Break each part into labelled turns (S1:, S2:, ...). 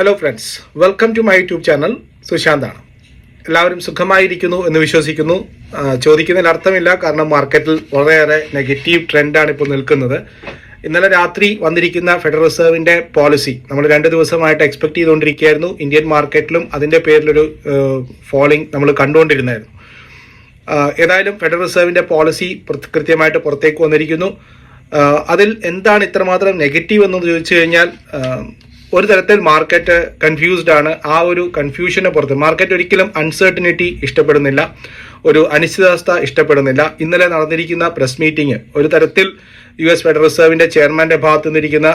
S1: Hello friends welcome to my YouTube channel സുശാന്താണ് എല്ലാവരും സുഖമായിരിക്കുന്നു എന്ന് വിശ്വസിക്കുന്നു. ചോദിക്കുന്നതിന് അർത്ഥമില്ല. കാരണം മാർക്കറ്റിൽ വളരെയേറെ നെഗറ്റീവ് ട്രെൻഡാണ് ഇപ്പോൾ നിൽക്കുന്നത്. ഇന്നലെ രാത്രി വന്നിരിക്കുന്ന ഫെഡറൽ റിസർവിന്റെ പോളിസി നമ്മൾ രണ്ട് ദിവസമായിട്ട് എക്സ്പെക്ട് ചെയ്തുകൊണ്ടിരിക്കുകയായിരുന്നു. ഇന്ത്യൻ മാർക്കറ്റിലും അതിന്റെ പേരിലൊരു ഫോളിംഗ് നമ്മൾ കണ്ടുകൊണ്ടിരുന്നായിരുന്നു. ഏതായാലും ഫെഡറൽ റിസർവിന്റെ പോളിസി കൃത്യമായിട്ട് പുറത്തേക്ക് വന്നിരിക്കുന്നു. അതിൽ എന്താണ് ഇത്രമാത്രം നെഗറ്റീവ് എന്ന് ചോദിച്ചു കഴിഞ്ഞാൽ ഒരു തരത്തിൽ മാർക്കറ്റ് കൺഫ്യൂസ്ഡ് ആണ്. ആ ഒരു കൺഫ്യൂഷനെ പുറത്ത് മാർക്കറ്റ് ഒരിക്കലും അൺസർട്ടനിറ്റി ഇഷ്ടപ്പെടുന്നില്ല. ഒരു അനിശ്ചിതാവസ്ഥ ഇഷ്ടപ്പെടുന്നില്ല. ഇന്നലെ നടന്നിരിക്കുന്ന പ്രസ് മീറ്റിംഗ് ഒരു തരത്തിൽ യു എസ് ഫെഡറൽ റിസർവിന്റെ ചെയർമാന്റെ ഭാഗത്ത് നിന്നിരിക്കുന്ന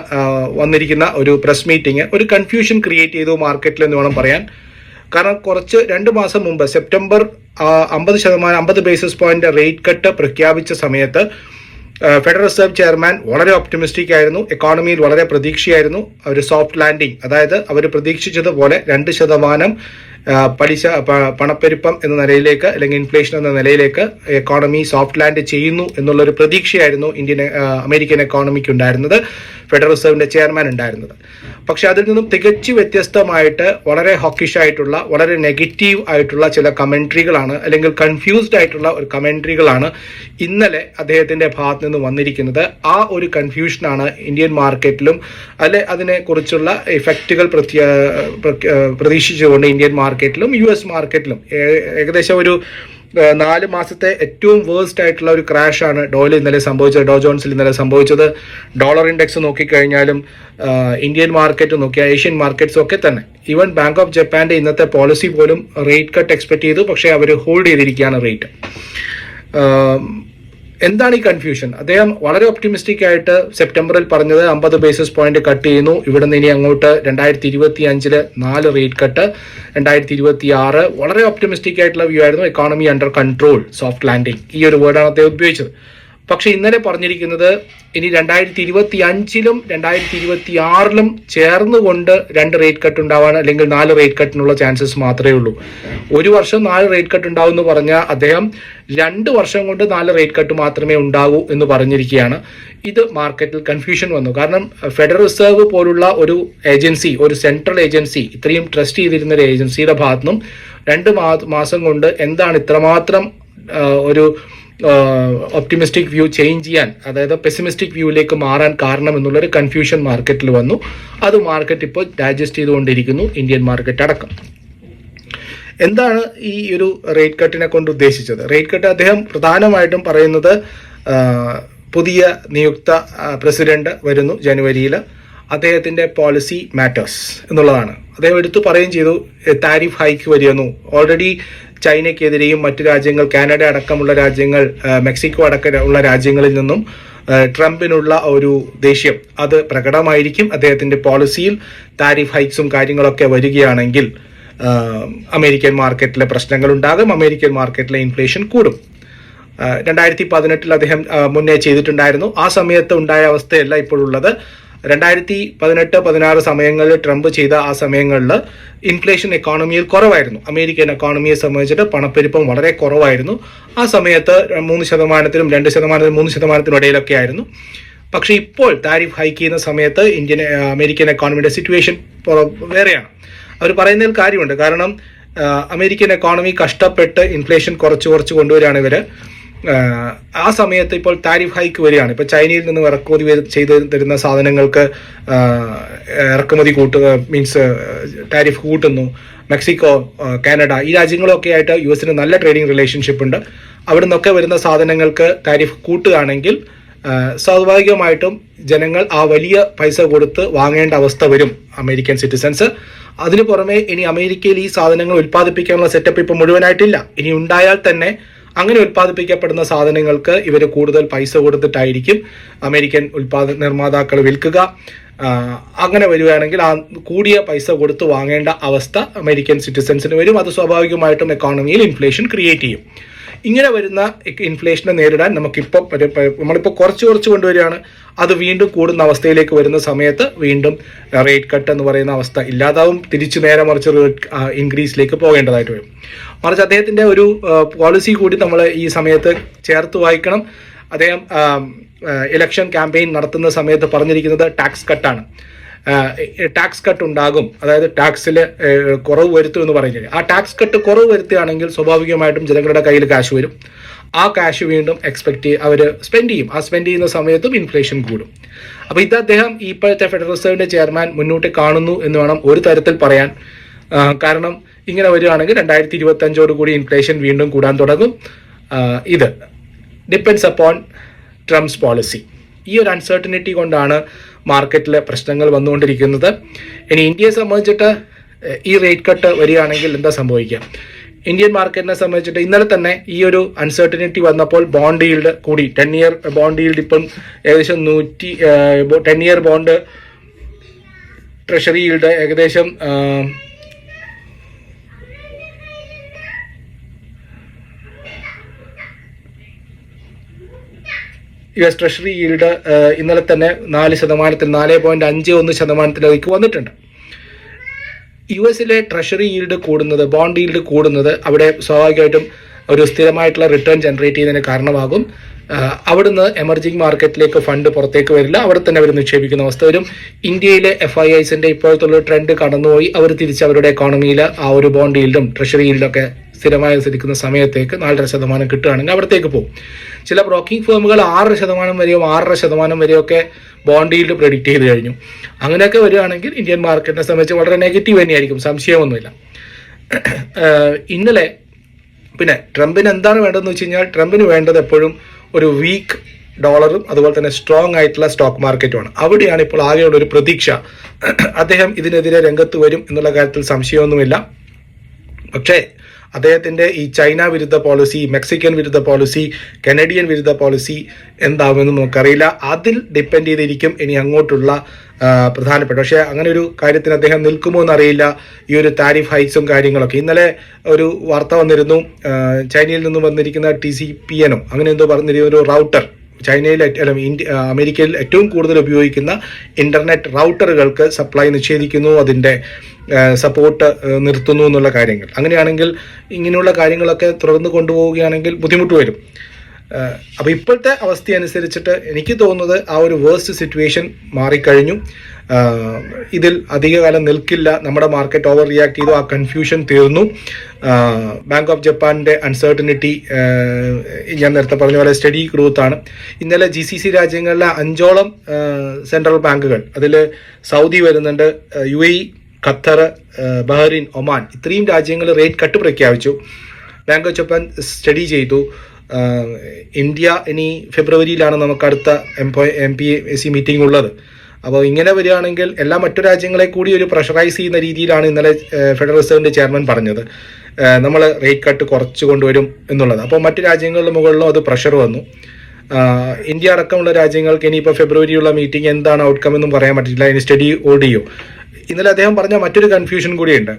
S1: വന്നിരിക്കുന്ന ഒരു പ്രസ് മീറ്റിംഗ് ഒരു കൺഫ്യൂഷൻ ക്രിയേറ്റ് ചെയ്തു മാർക്കറ്റിൽ എന്ന് വേണം പറയാൻ. കാരണം കുറച്ച് രണ്ട് മാസം മുമ്പ് സെപ്റ്റംബർ അമ്പത് ശതമാനം അമ്പത് ബേസിസ് പോയിന്റ് റേറ്റ് കട്ട് പ്രഖ്യാപിച്ച സമയത്ത് ഫെഡറൽ റിസർവ് ചെയർമാൻ വളരെ ഒപ്റ്റിമിസ്റ്റിക് ആയിരുന്നു. എക്കോണമിയിൽ വളരെ പ്രതീക്ഷയായിരുന്നു. ഒരു സോഫ്റ്റ് ലാൻഡിംഗ് അതായത് അവർ പ്രതീക്ഷിച്ചതുപോലെ രണ്ട് ശതമാനം പലിശ പണപ്പെരുപ്പം എന്ന നിലയിലേക്ക് അല്ലെങ്കിൽ ഇൻഫ്ലേഷൻ എന്ന നിലയിലേക്ക് എക്കോണമി സോഫ്റ്റ് ലാൻഡ് ചെയ്യുന്നു എന്നുള്ളൊരു പ്രതീക്ഷയായിരുന്നു ഇന്ത്യൻ അമേരിക്കൻ എക്കോണമിക്ക് ഉണ്ടായിരുന്നത്. ഫെഡറൽ റിസർവിന്റെ ചെയർമാൻ ഉണ്ടായിരുന്നത്. പക്ഷെ അതിൽ നിന്നും തികച്ചു വ്യത്യസ്തമായിട്ട് വളരെ ഹോക്കിഷ് ആയിട്ടുള്ള വളരെ നെഗറ്റീവ് ആയിട്ടുള്ള ചില കമൻട്രികളാണ് അല്ലെങ്കിൽ കൺഫ്യൂസ്ഡ് ആയിട്ടുള്ള ഒരു കമൻട്രികളാണ് ഇന്നലെ അദ്ദേഹത്തിന്റെ ഭാഗത്ത് നിന്ന് വന്നിരിക്കുന്നത്. ആ ഒരു കൺഫ്യൂഷനാണ് ഇന്ത്യൻ മാർക്കറ്റിലും അല്ലെ അതിനെക്കുറിച്ചുള്ള ഇഫക്റ്റുകൾ പ്രതീക്ഷിച്ചുകൊണ്ട് ഇന്ത്യൻ മാർക്കറ്റിലും യു എസ് മാർക്കറ്റിലും ഏകദേശം ഒരു നാല് മാസത്തെ ഏറ്റവും വേഴ്സ്റ്റ് ആയിട്ടുള്ള ഒരു ക്രാഷ് ആണ് ഡോയിൽ ഇന്നലെ സംഭവിച്ചത്. ഡോ ജോൺസിൽ ഇന്നലെ സംഭവിച്ചത്. ഡോളർ ഇൻഡെക്സ് നോക്കിക്കഴിഞ്ഞാലും ഇന്ത്യൻ മാർക്കറ്റ് നോക്കിയാൽ ഏഷ്യൻ മാർക്കറ്റ്സ് ഒക്കെ തന്നെ. ഈവൻ ബാങ്ക് ഓഫ് ജപ്പാന്റെ ഇന്നത്തെ പോളിസി പോലും റേറ്റ് കട്ട് എക്സ്പെക്ട് ചെയ്തു. പക്ഷേ അവർ ഹോൾഡ് ചെയ്തിരിക്കുകയാണ് റേറ്റ് എന്താണ് ഈ കൺഫ്യൂഷൻ അദ്ദേഹം വളരെ ഒപ്റ്റിമിസ്റ്റിക് ആയിട്ട് സെപ്റ്റംബറിൽ പറഞ്ഞത് അമ്പത് ബേസിസ് പോയിന്റ് കട്ട് ചെയ്യുന്നു. ഇവിടെ നിന്ന് ഇനി അങ്ങോട്ട് രണ്ടായിരത്തി ഇരുപത്തി അഞ്ചിൽ നാല് റേറ്റ് കട്ട് രണ്ടായിരത്തി ഇരുപത്തി ആറ് വളരെ ഒപ്റ്റിമിസ്റ്റിക് ആയിട്ടുള്ള വ്യൂ ആയിരുന്നു economy under control soft landing ഈ ഒരു വേർഡാണ് അദ്ദേഹം ഉപയോഗിച്ചത്. പക്ഷെ ഇന്നലെ പറഞ്ഞിരിക്കുന്നത് ഇനി രണ്ടായിരത്തി ഇരുപത്തി അഞ്ചിലും രണ്ടായിരത്തി ഇരുപത്തി ആറിലും ചേർന്നുകൊണ്ട് രണ്ട് റേറ്റ് കട്ട് ഉണ്ടാവാൻ അല്ലെങ്കിൽ നാല് റേറ്റ് കട്ടിനുള്ള ചാൻസസ് മാത്രമേ ഉള്ളൂ. ഒരു വർഷം നാല് റേറ്റ് കട്ട് ഉണ്ടാവും എന്ന് പറഞ്ഞാൽ അദ്ദേഹം രണ്ട് വർഷം കൊണ്ട് നാല് റേറ്റ് കട്ട് മാത്രമേ ഉണ്ടാകൂ എന്ന് പറഞ്ഞിരിക്കുകയാണ്. ഇത് മാർക്കറ്റിൽ കൺഫ്യൂഷൻ വന്നു. കാരണം ഫെഡറൽ റിസർവ് പോലുള്ള ഒരു ഏജൻസി ഒരു സെൻട്രൽ ഏജൻസി ഇത്രയും ട്രസ്റ്റ് ചെയ്തിരുന്ന ഒരു ഏജൻസിയുടെ ഭാഗത്തുനിന്നും രണ്ട് മാസം കൊണ്ട് എന്താണ് ഇത്രമാത്രം ഒരു ഒപ്റ്റിമിസ്റ്റിക് വ്യൂ ചേഞ്ച് ചെയ്യാൻ അതായത് പെസിമിസ്റ്റിക് വ്യൂയിലേക്ക് മാറാൻ കാരണം എന്നുള്ളൊരു കൺഫ്യൂഷൻ മാർക്കറ്റിൽ വന്നു. അത് മാർക്കറ്റ് ഇപ്പോൾ ഡൈജസ്റ്റ് ചെയ്തുകൊണ്ടിരിക്കുന്നു ഇന്ത്യൻ മാർക്കറ്റ് അടക്കം. എന്താണ് ഈ ഒരു റേറ്റ് കട്ടിനെ കൊണ്ട് ഉദ്ദേശിച്ചത്? റേറ്റ് കട്ട് അദ്ദേഹം പ്രധാനമായിട്ടും പറയുന്നത് പുതിയ നിയുക്ത പ്രസിഡന്റ് വരുന്നു ജനുവരിയിൽ അദ്ദേഹത്തിന്റെ പോളിസി മാറ്റേഴ്സ് എന്നുള്ളതാണ്. അദ്ദേഹം എടുത്തു പറയുകയും ചെയ്തു താരിഫ് ഹൈക്ക് വരുന്നു. ഓൾറെഡി ചൈനയ്ക്കെതിരെയും മറ്റു രാജ്യങ്ങൾ കാനഡ അടക്കമുള്ള രാജ്യങ്ങൾ മെക്സിക്കോ അടക്കമുള്ള രാജ്യങ്ങളിൽ നിന്നും ട്രംപിനുള്ള ഒരു ദേഷ്യം അത് പ്രകടമായിരിക്കും. അദ്ദേഹത്തിന്റെ പോളിസിയിൽ താരിഫ് ഹൈക്സും കാര്യങ്ങളൊക്കെ വരികയാണെങ്കിൽ അമേരിക്കൻ മാർക്കറ്റിലെ പ്രശ്നങ്ങൾ ഉണ്ടാകും അമേരിക്കൻ മാർക്കറ്റിലെ ഇൻഫ്ലേഷൻ കൂടും. രണ്ടായിരത്തി പതിനെട്ടിൽ അദ്ദേഹം മുന്നേ ചെയ്തിട്ടുണ്ടായിരുന്നു. ആ സമയത്ത് ഉണ്ടായ അവസ്ഥയല്ല ഇപ്പോഴുള്ളത്. രണ്ടായിരത്തി പതിനെട്ട് പതിനാറ് സമയങ്ങളിൽ ട്രംപ് ചെയ്ത ആ സമയങ്ങളിൽ ഇൻഫ്ലേഷൻ എക്കോണമിയിൽ കുറവായിരുന്നു. അമേരിക്കൻ എക്കോണമിയെ സംബന്ധിച്ചിട്ട് പണപ്പെരുപ്പം വളരെ കുറവായിരുന്നു. ആ സമയത്ത് മൂന്ന് ശതമാനത്തിലും രണ്ട് ശതമാനത്തിലും മൂന്ന് ശതമാനത്തിനും ഇടയിലൊക്കെ ആയിരുന്നു. പക്ഷേ ഇപ്പോൾ താരിഫ് ഹൈക്ക് ചെയ്യുന്ന സമയത്ത് ഇന്ത്യൻ അമേരിക്കൻ എക്കോണമിയുടെ സിറ്റുവേഷൻ വേറെയാണ്. അവർ പറയുന്നതിൽ കാര്യമുണ്ട്. കാരണം അമേരിക്കൻ എക്കോണമി കഷ്ടപ്പെട്ട് ഇൻഫ്ലേഷൻ കുറച്ച് കുറച്ച് കൊണ്ടുവരികയാണ് ഇവർ. ആ, സമയത്ത് ഇപ്പോൾ താരിഫ് ഹൈക്ക് വരികയാണ്. ഇപ്പോൾ ചൈനയിൽ നിന്ന് ഇറക്കുമതി ചെയ്ത് തരുന്ന സാധനങ്ങൾക്ക് ഇറക്കുമതി കൂട്ടുക മീൻസ് താരിഫ് കൂട്ടുന്നു. മെക്സിക്കോ കാനഡ ഈ രാജ്യങ്ങളൊക്കെ ആയിട്ട് യു എസിന് നല്ല ട്രേഡിംഗ് റിലേഷൻഷിപ്പ് ഉണ്ട്. അവിടെ നിന്നൊക്കെ വരുന്ന സാധനങ്ങൾക്ക് താരിഫ് കൂട്ടുകയാണെങ്കിൽ സ്വാഭാവികമായിട്ടും ജനങ്ങൾ ആ വലിയ പൈസ കൊടുത്ത് വാങ്ങേണ്ട അവസ്ഥ വരും അമേരിക്കൻ സിറ്റിസൻസ്. അതിനു പുറമെ ഇനി അമേരിക്കയിൽ ഈ സാധനങ്ങൾ ഉൽപ്പാദിപ്പിക്കാനുള്ള സെറ്റപ്പ് ഇപ്പം മുഴുവനായിട്ടില്ല. ഇനി ഉണ്ടായാൽ തന്നെ അങ്ങനെ ഉത്പാദിപ്പിക്കപ്പെടുന്ന സാധനങ്ങൾക്ക് ഇവർ കൂടുതൽ പൈസ കൊടുത്തിട്ടായിരിക്കും അമേരിക്കൻ ഉൽപാദ നിർമ്മാതാക്കൾ വിൽക്കുക. അങ്ങനെ വരികയാണെങ്കിൽ ആ കൂടിയ പൈസ കൊടുത്ത് വാങ്ങേണ്ട അവസ്ഥ അമേരിക്കൻ സിറ്റിസൻസിന് വരും. അത് സ്വാഭാവികമായിട്ടും എക്കോണമിയിൽ ഇൻഫ്ലേഷൻ ക്രിയേറ്റ് ചെയ്യും. ഇങ്ങനെ വരുന്ന ഇൻഫ്ലേഷനെ നേരിടാൻ നമുക്കിപ്പോൾ നമ്മളിപ്പോൾ കുറച്ച് കുറച്ച് കൊണ്ടുവരികയാണ്. അത് വീണ്ടും കൂടുന്ന അവസ്ഥയിലേക്ക് വരുന്ന സമയത്ത് വീണ്ടും റേറ്റ് കട്ട് എന്ന് പറയുന്ന അവസ്ഥ ഇല്ലാതാവും. തിരിച്ചു നേരെ മറിച്ച് റേറ്റ് ഇൻക്രീസിലേക്ക് പോകേണ്ടതായിട്ട് വരും. മറിച്ച് അദ്ദേഹത്തിന്റെ ഒരു പോളിസി കൂടി നമ്മൾ ഈ സമയത്ത് ചേർത്ത് വായിക്കണം. അദ്ദേഹം ഇലക്ഷൻ ക്യാമ്പയിൻ നടത്തുന്ന സമയത്ത് പറഞ്ഞിരിക്കുന്നത് ടാക്സ് കട്ടാണ് ടാക്സ് കട്ട് ഉണ്ടാകും. അതായത് ടാക്സിൽ കുറവ് വരുത്തും എന്ന് പറയുന്നത് ആ ടാക്സ് കട്ട് കുറവ് വരുത്തുകയാണെങ്കിൽ സ്വാഭാവികമായിട്ടും ജനങ്ങളുടെ കയ്യിൽ കാശ് വരും. ആ കാശ് വീണ്ടും എക്സ്പെക്ട് അവർ സ്പെൻഡ് ചെയ്യും. ആ സ്പെൻഡ് ചെയ്യുന്ന സമയത്തും ഇൻഫ്ലേഷൻ കൂടും. അപ്പോൾ ഇത് അദ്ദേഹം ഇപ്പോഴത്തെ ഫെഡറൽ റിസർവിന്റെ ചെയർമാൻ മുന്നോട്ട് കാണുന്നു എന്ന് വേണം ഒരു തരത്തിൽ പറയാൻ. കാരണം ഇങ്ങനെ വരികയാണെങ്കിൽ രണ്ടായിരത്തി ഇരുപത്തഞ്ചോട് കൂടി ഇൻഫ്ലേഷൻ വീണ്ടും കൂടാൻ തുടങ്ങും. ഇത് ഡിപ്പെൻസ് അപ്പോൺ ട്രംപ്സ് പോളിസി ഈ ഒരു അൺസർട്ടനിറ്റി കൊണ്ടാണ് മാർക്കറ്റിലെ പ്രശ്നങ്ങൾ വന്നുകൊണ്ടിരിക്കുന്നത്. ഇനി ഇന്ത്യയെ സംബന്ധിച്ചിട്ട് ഈ റേറ്റ് കട്ട് വരികയാണെങ്കിൽ എന്താ സംഭവിക്കുക? ഇന്ത്യൻ മാർക്കറ്റിനെ സംബന്ധിച്ചിട്ട് ഇന്നലെ തന്നെ ഈ ഒരു അൺസർട്ടനിറ്റി വന്നപ്പോൾ ബോണ്ട് ഈൽഡ് കൂടി ടെൻ ഇയർ ബോണ്ട് ഈൽഡ് ഇപ്പം ഏകദേശം നൂറ്റി ten year bond treasury yield ഏകദേശം യു എസ് ട്രഷറി ഈൽഡ് ഇന്നലെ തന്നെ നാല് ശതമാനത്തിൽ നാല് പോയിന്റ് അഞ്ച് ഒന്ന് ശതമാനത്തിലേക്ക് വന്നിട്ടുണ്ട്. യു എസിലെ ട്രഷറി ഈൽഡ് കൂടുന്നത് ബോണ്ട് ഈൽഡ് കൂടുന്നത് അവിടെ സ്വാഭാവികമായിട്ടും ഒരു സ്ഥിരമായിട്ടുള്ള റിട്ടേൺ ജനറേറ്റ് ചെയ്യുന്നതിന് കാരണമാകും. അവിടുന്ന് എമർജിംഗ് മാർക്കറ്റിലേക്ക് ഫണ്ട് പുറത്തേക്ക് വരില്ല. അവിടെ തന്നെ അവർ നിക്ഷേപിക്കുന്ന അവസ്ഥ വരും. ഇന്ത്യയിലെ എഫ് ഐ ഐസിന്റെ ഇപ്പോഴത്തുള്ള ട്രെൻഡ് കടന്നുപോയി. അവർ തിരിച്ച് അവരുടെ എക്കോണമിയിൽ ആ ഒരു ബോണ്ട് ഈൽഡും ട്രഷറി ഈൽഡൊക്കെ സ്ഥിരമായി അനുസരിക്കുന്ന സമയത്തേക്ക് നാലര ശതമാനം കിട്ടുകയാണെങ്കിൽ അവിടത്തേക്ക് പോകും. ചില ബ്രോക്കിംഗ് ഫേമുകൾ ആറര ശതമാനം വരെയോ ആറര ശതമാനം വരെയൊക്കെ ബോണ്ട് ഈൽഡ് പ്രെഡിക്റ്റ് ചെയ്ത് കഴിഞ്ഞു. അങ്ങനെയൊക്കെ വരികയാണെങ്കിൽ ഇന്ത്യൻ മാർക്കറ്റിനെ സംബന്ധിച്ച് വളരെ നെഗറ്റീവ് തന്നെയായിരിക്കും. സംശയമൊന്നുമില്ല. ഇന്നലെ പിന്നെ ട്രംപിന് എന്താണ് വേണ്ടതെന്ന് വെച്ച് കഴിഞ്ഞാൽ ട്രംപിന് വേണ്ടത് എപ്പോഴും ഒരു വീക്ക് ഡോളറും അതുപോലെ തന്നെ സ്ട്രോങ് ആയിട്ടുള്ള സ്റ്റോക്ക് മാർക്കറ്റുമാണ് അവിടെയാണ് ഇപ്പോൾ ആകെയുള്ള ഒരു പ്രതീക്ഷ. അദ്ദേഹം ഇതിനെതിരെ രംഗത്ത് വരും എന്നുള്ള കാര്യത്തിൽ സംശയമൊന്നുമില്ല. പക്ഷേ അദ്ദേഹത്തിന്റെ ഈ ചൈന വിരുദ്ധ പോളിസി മെക്സിക്കൻ വിരുദ്ധ പോളിസി കനേഡിയൻ വിരുദ്ധ പോളിസി എന്താവുമെന്ന് നമുക്കറിയില്ല. അതിൽ ഡിപ്പെൻഡ് ചെയ്തിരിക്കും ഇനി അങ്ങോട്ടുള്ള പ്രധാനപ്പെട്ട. പക്ഷേ അങ്ങനെ ഒരു കാര്യത്തിന് അദ്ദേഹം നിൽക്കുമോ എന്നറിയില്ല. ഈ ഒരു താരിഫ് ഹൈക്സും കാര്യങ്ങളൊക്കെ. ഇന്നലെ ഒരു വാർത്ത വന്നിരുന്നു. ചൈനയിൽ നിന്ന് വന്നിരിക്കുന്ന ടി സി പി എനോ അങ്ങനെ എന്തോ പറഞ്ഞിരിക്കുന്ന ഒരു റൗട്ടർ ചൈനയിൽ അല്ല, ഇന്ത്യ അമേരിക്കയിൽ ഏറ്റവും കൂടുതൽ ഉപയോഗിക്കുന്ന ഇന്റർനെറ്റ് റൗട്ടറുകൾക്ക് സപ്ലൈ നിഷേധിക്കുന്നു അതിന്റെ സപ്പോർട്ട് നിർത്തുന്നു എന്നുള്ള കാര്യങ്ങൾ. അങ്ങനെയാണെങ്കിൽ ഇങ്ങനെയുള്ള കാര്യങ്ങളൊക്കെ തുടർന്ന് കൊണ്ടുപോവുകയാണെങ്കിൽ ബുദ്ധിമുട്ട് വരും. അപ്പോൾ ഇപ്പോഴത്തെ അവസ്ഥ അനുസരിച്ചിട്ട് എനിക്ക് തോന്നുന്നത് ആ ഒരു വേഴ്സ്റ്റ് സിറ്റുവേഷൻ മാറിക്കഴിഞ്ഞു. ഇതിൽ അധികകാലം നിൽക്കില്ല. നമ്മുടെ മാർക്കറ്റ് ഓവർ റിയാക്ട് ചെയ്തു. ആ കൺഫ്യൂഷൻ തീർന്നു. ബാങ്ക് ഓഫ് ജപ്പാന്റെ അൺസർട്ടനിറ്റി ഞാൻ നേരത്തെ പറഞ്ഞ പോലെ സ്റ്റഡി ഗ്രോത്ത് ആണ്. ഇന്നലെ ജി സി സി രാജ്യങ്ങളിലെ അഞ്ചോളം സെൻട്രൽ ബാങ്കുകൾ അതിൽ സൗദി വരുന്നുണ്ട് U A Qatar Bahrain Oman ഇത്രയും രാജ്യങ്ങൾ റേറ്റ് കട്ട് പ്രഖ്യാപിച്ചു. ബാങ്ക് ഓഫ് ജപ്പാൻ സ്റ്റഡി ചെയ്തു. ഇന്ത്യ ഇനി ഫെബ്രുവരിയിലാണ് നമുക്ക് അടുത്ത M P S C meeting ഉള്ളത്. അപ്പോൾ ഇങ്ങനെ വരികയാണെങ്കിൽ എല്ലാ മറ്റു രാജ്യങ്ങളെ കൂടി ഒരു പ്രഷറൈസ് ചെയ്യുന്ന രീതിയിലാണ് ഇന്നലെ ഫെഡറൽ റിസർവിന്റെ ചെയർമാൻ പറഞ്ഞത്. നമ്മൾ റേറ്റ് കട്ട് കുറച്ച് കൊണ്ടുവരും എന്നുള്ളത്. അപ്പോൾ മറ്റു രാജ്യങ്ങളുടെ മുകളിലും അത് പ്രഷർ വന്നു. ഇന്ത്യ അടക്കമുള്ള രാജ്യങ്ങൾക്ക് ഇനിയിപ്പോൾ ഫെബ്രുവരിയുള്ള മീറ്റിംഗ് എന്താണ് ഔട്ട്കം എന്നും പറയാൻ പറ്റില്ല. ഇനി സ്റ്റഡി ഓഡിയോ ഇന്നലെ അദ്ദേഹം പറഞ്ഞ മറ്റൊരു കൺഫ്യൂഷൻ കൂടിയുണ്ട്.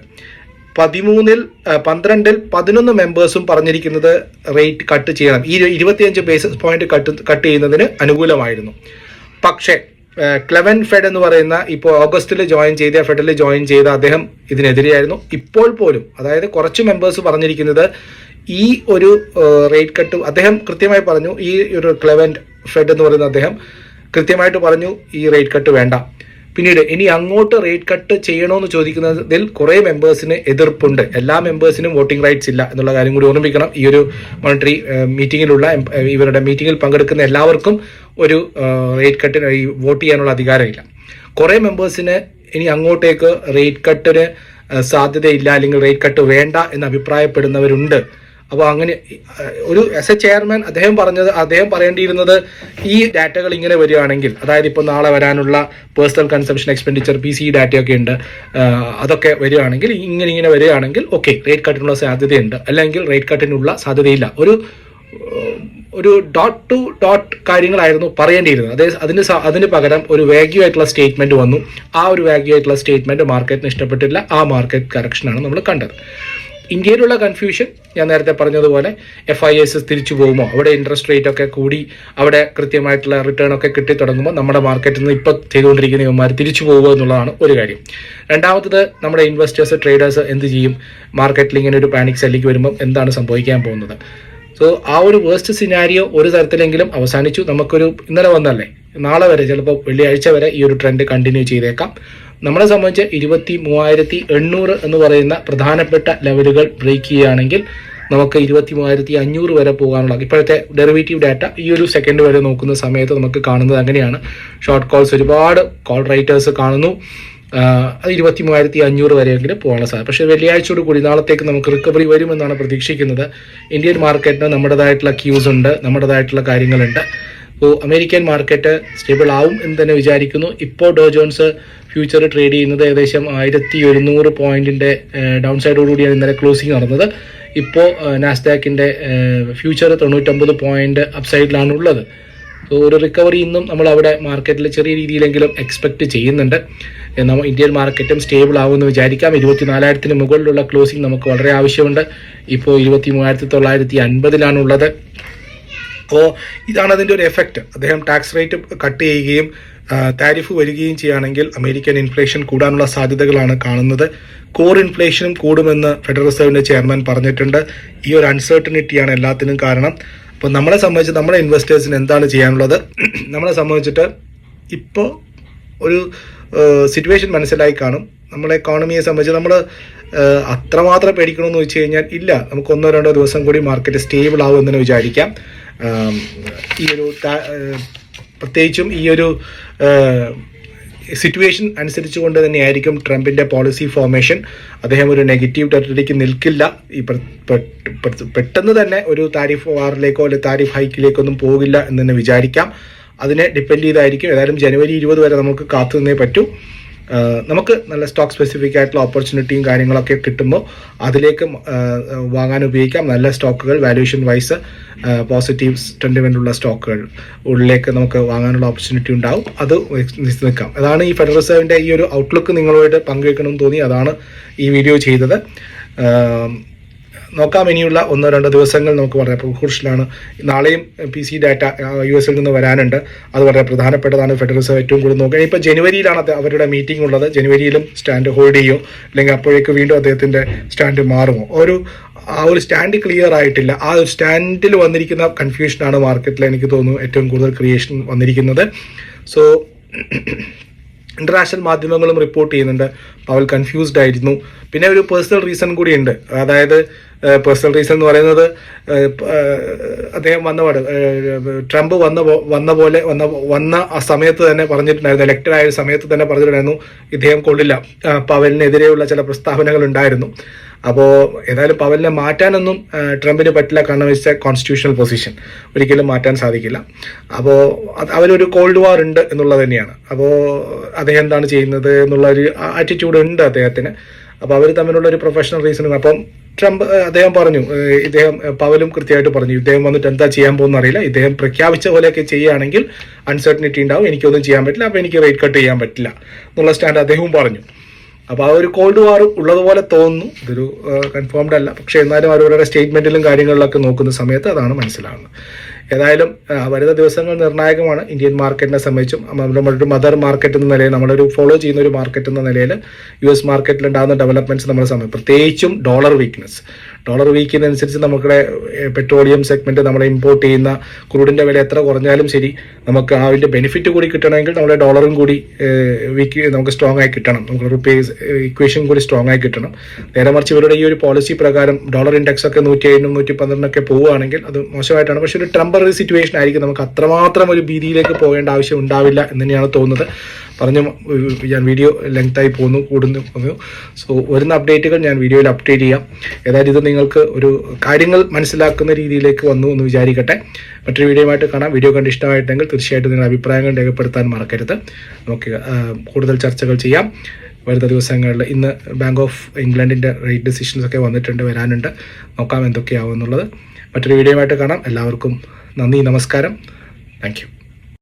S1: പതിമൂന്നിൽ പന്ത്രണ്ടിൽ പതിനൊന്ന് മെമ്പേഴ്സും പറഞ്ഞിരിക്കുന്നത് റേറ്റ് കട്ട് ചെയ്യണം. ഈ ഇരുപത്തിയഞ്ച് ബേസിസ് പോയിന്റ് കട്ട് കട്ട് ചെയ്യുന്നതിന് അനുകൂലമായിരുന്നു. പക്ഷേ ക്ലെവൻ ഫെഡ് എന്ന് പറയുന്ന ഇപ്പോൾ ഓഗസ്റ്റിൽ ജോയിൻ ചെയ്ത ഫെഡിൽ ജോയിൻ ചെയ്ത അദ്ദേഹം ഇതിനെതിരെയായിരുന്നു. ഇപ്പോൾ പോലും അതായത് കുറച്ച് മെമ്പേഴ്സ് പറഞ്ഞിരിക്കുന്നത് ഈ ഒരു റേറ്റ് കട്ട് അദ്ദേഹം കൃത്യമായി പറഞ്ഞു ഈ ഒരു ക്ലെവൻ ഫെഡ് എന്ന് പറയുന്ന അദ്ദേഹം കൃത്യമായിട്ട് പറഞ്ഞു ഈ റേറ്റ് കട്ട് വേണ്ട. പിന്നീട് ഇനി അങ്ങോട്ട് റേറ്റ് കട്ട് ചെയ്യണമെന്ന് ചോദിക്കുന്നതിൽ കുറേ മെമ്പേഴ്സിന് എതിർപ്പുണ്ട്. എല്ലാ മെമ്പേഴ്സിനും വോട്ടിംഗ് റൈറ്റ്സ് ഇല്ല എന്നുള്ള കാര്യം കൂടി ഓർമ്മിക്കണം ഈ ഒരു മോണിറ്ററി മീറ്റിംഗിലുള്ള ഇവരുടെ മീറ്റിംഗിൽ പങ്കെടുക്കുന്ന എല്ലാവർക്കും ഒരു റേറ്റ് കട്ടിന് ഈ വോട്ട് ചെയ്യാനുള്ള അധികാരമില്ല. കുറേ മെമ്പേഴ്സിന് ഇനി അങ്ങോട്ടേക്ക് റേറ്റ് കട്ടിന് സാധ്യതയില്ല അല്ലെങ്കിൽ റേറ്റ് കട്ട് വേണ്ട എന്ന് അഭിപ്രായപ്പെടുന്നവരുണ്ട്. അപ്പോൾ അങ്ങനെ ഒരു എസ് എ ചെയർമാൻ അദ്ദേഹം പറഞ്ഞത് അദ്ദേഹം പറയേണ്ടിയിരുന്നത് ഈ ഡാറ്റകൾ ഇങ്ങനെ വരികയാണെങ്കിൽ അതായത് ഇപ്പോൾ നാളെ വരാനുള്ള personal consumption expenditure P C ഡാറ്റയൊക്കെ ഉണ്ട് അതൊക്കെ വരികയാണെങ്കിൽ ഇങ്ങനെ ഇങ്ങനെ വരികയാണെങ്കിൽ ഓക്കെ റേറ്റ് കട്ടിനുള്ള സാധ്യതയുണ്ട്. അല്ലെങ്കിൽ റേറ്റ് കട്ടിനുള്ള സാധ്യതയില്ല. ഒരു ഒരു ഡോട്ട് ടു ഡോട്ട് കാര്യങ്ങളായിരുന്നു പറയേണ്ടിയിരുന്നത്. അതേ അതിന് അതിന് പകരം ഒരു വാഗ്യൂ ആയിട്ടുള്ള സ്റ്റേറ്റ്മെന്റ് വന്നു. ആ ഒരു വാഗ്യൂ ആയിട്ടുള്ള സ്റ്റേറ്റ്മെന്റ് മാർക്കറ്റിന് ഇഷ്ടപ്പെട്ടില്ല. ആ മാർക്കറ്റ് കറക്ഷനാണ് നമ്മൾ കണ്ടത്. ഇന്ത്യയിലുള്ള കൺഫ്യൂഷൻ ഞാൻ നേരത്തെ പറഞ്ഞതുപോലെ എഫ് ഐ എസ് തിരിച്ചു പോകുമോ? അവിടെ ഇൻട്രസ്റ്റ് റേറ്റ് ഒക്കെ കൂടി അവിടെ കൃത്യമായിട്ടുള്ള റിട്ടേൺ ഒക്കെ കിട്ടി തുടങ്ങുമ്പോൾ നമ്മുടെ മാർക്കറ്റിൽ നിന്ന് ഇപ്പോൾ ചെയ്തുകൊണ്ടിരിക്കുന്ന ഇവന്മാർ തിരിച്ചു പോകുമോ എന്നുള്ളതാണ് ഒരു കാര്യം. രണ്ടാമത്തത് നമ്മുടെ ഇൻവെസ്റ്റേഴ്സ് ട്രേഡേഴ്സ് എന്ത് ചെയ്യും? മാർക്കറ്റിൽ ഇങ്ങനെ ഒരു പാനിക് സെല്ലിക്ക് വരുമ്പോൾ എന്താണ് സംഭവിക്കാൻ പോകുന്നത്? സോ ആ ഒരു വേസ്റ്റ് സിനാരിയോ ഒരു തരത്തിലെങ്കിലും അവസാനിച്ചു. നമുക്കൊരു ഇന്നലെ വന്നല്ലേ നാളെ വരെ ചിലപ്പോൾ വെള്ളിയാഴ്ച വരെ ഈ ഒരു ട്രെൻഡ് കണ്ടിന്യൂ ചെയ്തേക്കാം. നമ്മളെ സംബന്ധിച്ച് ഇരുപത്തി മൂവായിരത്തി എണ്ണൂറ് എന്ന് പറയുന്ന പ്രധാനപ്പെട്ട ലെവലുകൾ ബ്രേക്ക് ചെയ്യുകയാണെങ്കിൽ നമുക്ക് ഇരുപത്തി മൂവായിരത്തി അഞ്ഞൂറ് വരെ പോകാനുള്ള ഇപ്പോഴത്തെ ഡെറിവേറ്റീവ് ഡാറ്റ ഈ ഒരു സെക്കൻഡ് വരെ നോക്കുന്ന സമയത്ത് നമുക്ക് കാണുന്നത് അങ്ങനെയാണ്. ഷോർട്ട് കോൾസ് ഒരുപാട് കോൾ റൈറ്റേഴ്സ് കാണുന്നു. അത് ഇരുപത്തി മൂവായിരത്തി അഞ്ഞൂറ് വരെയെങ്കിലും പോകാനുള്ള സാധ്യത. പക്ഷേ വെള്ളിയാഴ്ചയോട് കൂടി നാളത്തേക്ക് നമുക്ക് റിക്കവറി വരുമെന്നാണ് പ്രതീക്ഷിക്കുന്നത്. ഇന്ത്യൻ മാർക്കറ്റിന് നമ്മുടേതായിട്ടുള്ള ക്യൂസ് ഉണ്ട് നമ്മുടേതായിട്ടുള്ള കാര്യങ്ങളുണ്ട്. അമേരിക്കൻ മാർക്കറ്റ് സ്റ്റേബിൾ ആവും എന്ന് തന്നെ വിചാരിക്കുന്നു. ഇപ്പോൾ ഡോ ജോൺസ് ഫ്യൂച്ചർ ട്രേഡ് ചെയ്യുന്നത് ഏകദേശം ആയിരത്തി ഒരുന്നൂറ് പോയിന്റിന്റെ ഡൗൺ സൈഡോടുകൂടിയാണ് ഇന്നലെ ക്ലോസിംഗ് നടന്നത്. ഇപ്പോൾ നാസ്ഡാക്കിന്റെ ഫ്യൂച്ചർ തൊണ്ണൂറ്റൊമ്പത് പോയിന്റ് അപ്സൈഡിലാണ് ഉള്ളത് സോ ഒരു റിക്കവറി ഇന്നും നമ്മൾ അവിടെ മാർക്കറ്റിൽ ചെറിയ രീതിയിലെങ്കിലും എക്സ്പെക്ട് ചെയ്യുന്നുണ്ട്. നമ്മൾ നമ്മ ഇന്ത്യൻ മാർക്കറ്റും സ്റ്റേബിൾ ആവുമെന്ന് വിചാരിക്കാം. ഇരുപത്തിനാലായിരത്തിന് മുകളിലുള്ള ക്ലോസിംഗ് നമുക്ക് വളരെ ആവശ്യമുണ്ട്. ഇപ്പോൾ ഇരുപത്തി മൂവായിരത്തി തൊള്ളായിരത്തി അൻപതിലാണ് ഉള്ളത് അപ്പോൾ ഇതാണ് അതിന്റെ ഒരു എഫക്റ്റ് അദ്ദേഹം ടാക്സ് റേറ്റ് കട്ട് ചെയ്യുകയും താരിഫ് വരികയും ചെയ്യുകയാണെങ്കിൽ അമേരിക്കൻ ഇൻഫ്ലേഷൻ കൂടാനുള്ള സാധ്യതകളാണ് കാണുന്നത്. കോർ ഇൻഫ്ലേഷനും കൂടുമെന്ന് ഫെഡറൽ റിസർവിന്റെ ചെയർമാൻ പറഞ്ഞിട്ടുണ്ട്. ഈ ഒരു അൺസർട്ടനിറ്റിയാണ് എല്ലാത്തിനും കാരണം. അപ്പോൾ നമ്മളെ സംബന്ധിച്ച് നമ്മുടെ ഇൻവെസ്റ്റേഴ്സിന് എന്താണ് ചെയ്യാനുള്ളത്? നമ്മളെ സംബന്ധിച്ചിട്ട് ഇപ്പോൾ ഒരു സിറ്റുവേഷൻ മനസ്സിലായി കാണും. നമ്മുടെ എക്കോണമിയെ സംബന്ധിച്ച് നമ്മൾ അത്രമാത്രം പേടിക്കണമെന്ന് വെച്ച് കഴിഞ്ഞാൽ ഇല്ല. നമുക്ക് ഒന്നോ രണ്ടോ ദിവസം കൂടി മാർക്കറ്റ് സ്റ്റേബിൾ ആവും എന്ന് വിചാരിക്കാം. ഈ ഒരു പ്രത്യേകിച്ചും ഈ ഒരു സിറ്റുവേഷൻ അനുസരിച്ച് കൊണ്ട് തന്നെയായിരിക്കും ട്രംപിന്റെ പോളിസി ഫോർമേഷൻ അദ്ദേഹം ഒരു നെഗറ്റീവ് ടെറിട്ടറിക്ക് നിൽക്കില്ല. ഈ പെട്ടെന്ന് തന്നെ ഒരു താരിഫ് വാറിലേക്കോ അല്ലെങ്കിൽ താരിഫ് ഹൈക്കിലേക്കോ ഒന്നും പോകില്ല എന്ന് തന്നെ വിചാരിക്കാം. അതിനെ ഡിപ്പെൻഡ് ചെയ്തായിരിക്കും. ഏതായാലും ജനുവരി ഇരുപത് വരെ നമുക്ക് കാത്തു നിന്നേ പറ്റൂ. നമുക്ക് നല്ല സ്റ്റോക്ക് സ്പെസിഫിക് ആയിട്ടുള്ള ഓപ്പർച്യൂണിറ്റിയും കാര്യങ്ങളൊക്കെ കിട്ടുമ്പോൾ അതിലേക്ക് വാങ്ങാൻ ഉപയോഗിക്കാം. നല്ല സ്റ്റോക്കുകൾ വാല്യൂഷൻ വൈസ് പോസിറ്റീവ് ട്രെൻഡിമെന്റുള്ള സ്റ്റോക്കുകൾ ഉള്ളിലേക്ക് നമുക്ക് വാങ്ങാനുള്ള ഓപ്പർച്യൂണിറ്റി ഉണ്ടാവും. അത് നിൽക്കാം അതാണ് ഈ ഫെഡറൽ റിസർവിന്റെ ഈ ഒരു ഔട്ട്ലുക്ക് നിങ്ങളുമായിട്ട് പങ്കുവെക്കണമെന്ന് തോന്നി. അതാണ് ഈ വീഡിയോ ചെയ്തത്. നോക്കാം. ഇനിയുള്ള ഒന്നോ രണ്ടോ ദിവസങ്ങൾ നമുക്ക് വളരെ ക്രൂഷ്യലാണ് നാളെയും പി സി ഡാറ്റ യു എസിൽ നിന്ന് വരാനുണ്ട്. അത് വളരെ പ്രധാനപ്പെട്ടതാണ്. ഫെഡറൽ റിസർവ് ഏറ്റവും കൂടുതൽ നോക്കുക. ഇപ്പോൾ ജനുവരിയിലാണ് അവരുടെ മീറ്റിംഗ് ഉള്ളത്. ജനുവരിയിലും സ്റ്റാൻഡ് ഹോൾഡ് ചെയ്യുമോ അല്ലെങ്കിൽ അപ്പോഴേക്ക് വീണ്ടും അദ്ദേഹത്തിന്റെ സ്റ്റാൻഡ് മാറുമോ? ഒരു ആ ഒരു സ്റ്റാൻഡ് ക്ലിയർ ആയിട്ടില്ല. ആ ഒരു സ്റ്റാൻഡിൽ വന്നിരിക്കുന്ന കൺഫ്യൂഷനാണ് മാർക്കറ്റിൽ എനിക്ക് തോന്നുന്നു ഏറ്റവും കൂടുതൽ ക്രിയേഷൻ വന്നിരിക്കുന്നത്. സോ ഇന്റർനാഷണൽ മാധ്യമങ്ങളും റിപ്പോർട്ട് ചെയ്യുന്നുണ്ട്. പവൽ കൺഫ്യൂസ്ഡ് ആയിരുന്നു. പിന്നെ ഒരു പേഴ്സണൽ റീസൺ കൂടിയുണ്ട് അതായത് പേഴ്സണൽ റീസൺ എന്ന് പറയുന്നത് അദ്ദേഹം വന്ന പാട് ട്രംപ് വന്ന വന്ന പോലെ വന്ന വന്ന ആ സമയത്ത് തന്നെ പറഞ്ഞിട്ടുണ്ടായിരുന്നു. ഇലക്ടഡ് ആയ സമയത്ത് തന്നെ പറഞ്ഞിട്ടുണ്ടായിരുന്നു ഇദ്ദേഹം കൊള്ളില്ല. പവലിനെതിരെയുള്ള ചില പ്രസ്താവനകൾ ഉണ്ടായിരുന്നു. അപ്പോൾ ഏതായാലും പവലിനെ മാറ്റാനൊന്നും ട്രംപിന് പറ്റില്ല. കാരണം വെച്ച കോൺസ്റ്റിറ്റ്യൂഷണൽ പൊസിഷൻ ഒരിക്കലും മാറ്റാൻ സാധിക്കില്ല. അപ്പോൾ അവരൊരു കോൾഡ് വാർ ഉണ്ട് എന്നുള്ളത് തന്നെയാണ്. അപ്പോൾ അദ്ദേഹം എന്താണ് ചെയ്യുന്നത് എന്നുള്ള ഒരു ആറ്റിറ്റ്യൂഡ് ഉണ്ട് അദ്ദേഹത്തിന്. അപ്പോൾ അവർ തമ്മിലുള്ള ഒരു പ്രൊഫഷണൽ റീസണും അപ്പം ട്രംപ് അദ്ദേഹം പറഞ്ഞു ഇദ്ദേഹം പവലും കൃത്യമായിട്ട് പറഞ്ഞു ഇദ്ദേഹം വന്നിട്ട് എന്താ ചെയ്യാൻ പോകുന്ന അറിയില്ല. ഇദ്ദേഹം പ്രഖ്യാപിച്ച പോലെയൊക്കെ ചെയ്യുകയാണെങ്കിൽ അൺസർട്ടനിറ്റി ഉണ്ടാവും. എനിക്കൊന്നും ചെയ്യാൻ പറ്റില്ല. അപ്പോൾ എനിക്ക് റേറ്റ് കട്ട് ചെയ്യാൻ പറ്റില്ല എന്നുള്ള സ്റ്റാൻഡ് അദ്ദേഹവും പറഞ്ഞു. അപ്പോൾ ആ ഒരു കോൾഡ് വാർ ഉള്ളതുപോലെ തോന്നുന്നു. ഇതൊരു കൺഫേംഡ് അല്ല. പക്ഷേ എന്നാലും അവരവരുടെ സ്റ്റേറ്റ്മെന്റിലും കാര്യങ്ങളിലൊക്കെ നോക്കുന്ന സമയത്ത് അതാണ് മനസ്സിലാവുന്നത് ഏതായാലും വരുന്ന ദിവസങ്ങൾ നിർണായകമാണ്. ഇന്ത്യൻ മാർക്കറ്റിനെ സംബന്ധിച്ചും ഒരു മദർ മാർക്കറ്റ് എന്ന നിലയിൽ നമ്മളൊരു ഫോളോ ചെയ്യുന്ന ഒരു മാർക്കറ്റ് എന്ന നിലയിൽ യു എസ് മാർക്കറ്റിൽ ഉണ്ടാകുന്ന ഡെവലപ്മെന്റ്സ് നമ്മളെ സമയം പ്രത്യേകിച്ചും ഡോളർ വീക്ക്നെസ് ഡോളർ വീക്കുന്നതനുസരിച്ച് നമ്മുടെ പെട്രോളിയം സെഗ്മെന്റ് നമ്മൾ ഇമ്പോർട്ട് ചെയ്യുന്ന ക്രൂഡിന്റെ വില എത്ര കുറഞ്ഞാലും ശരി നമുക്ക് ആ അതിന്റെ ബെനിഫിറ്റ് കൂടി കിട്ടണമെങ്കിൽ നമ്മുടെ ഡോളറും കൂടി വീക്ക് നമുക്ക് സ്ട്രോങ് ആയി കിട്ടണം. നമുക്ക് റുപ്പേ ഇക്വേഷൻ കൂടി സ്ട്രോങ് ആയി കിട്ടണം. നേരെ മറിച്ച് ഇവരുടെ ഈ ഒരു പോളിസി പ്രകാരം ഡോളർ ഇൻഡെക്സ് ഒക്കെ നൂറ്റി ഏഴിനും നൂറ്റി പന്ത്രണ്ടിനൊക്കെ പോവുകയാണെങ്കിൽ അത് മോശമായിട്ടാണ്. പക്ഷെ ഒരു ടെമ്പററി സിറ്റുവേഷൻ ആയിരിക്കും. നമുക്ക് അത്രമാത്രം ഒരു ഭീതിയിലേക്ക് പോകേണ്ട ആവശ്യം ഉണ്ടാവില്ല എന്ന് തന്നെയാണ് തോന്നുന്നത്. പറഞ്ഞു ഞാൻ വീഡിയോ ലെങ്തായി പോകുന്നു കൂടുന്നു സോ വരുന്ന അപ്ഡേറ്റുകൾ ഞാൻ വീഡിയോയിൽ അപ്ഡേറ്റ് ചെയ്യാം. ഏതായാലും ഇത് നിങ്ങൾക്ക് ഒരു കാര്യങ്ങൾ മനസ്സിലാക്കുന്ന രീതിയിലേക്ക് വന്നു എന്ന് വിചാരിക്കട്ടെ. മറ്റൊരു വീഡിയോയുമായിട്ട് കാണാം. വീഡിയോ കണ്ട് ഇഷ്ടമായിട്ടെങ്കിൽ തീർച്ചയായിട്ടും നിങ്ങളുടെ അഭിപ്രായങ്ങൾ രേഖപ്പെടുത്താൻ മറക്കരുത്. നമുക്ക് കൂടുതൽ ചർച്ചകൾ ചെയ്യാം. വരുന്ന ദിവസങ്ങളിൽ ഇന്ന് ബാങ്ക് ഓഫ് ഇംഗ്ലണ്ടിന്റെ റേറ്റ് ഡിസിഷൻസ് ഒക്കെ വന്നിട്ടുണ്ട് വരാനുണ്ട്. നോക്കാം എന്തൊക്കെയാവും എന്നുള്ളത്. മറ്റൊരു വീഡിയോയുമായിട്ട് കാണാം. എല്ലാവർക്കും നന്ദി നമസ്കാരം. താങ്ക്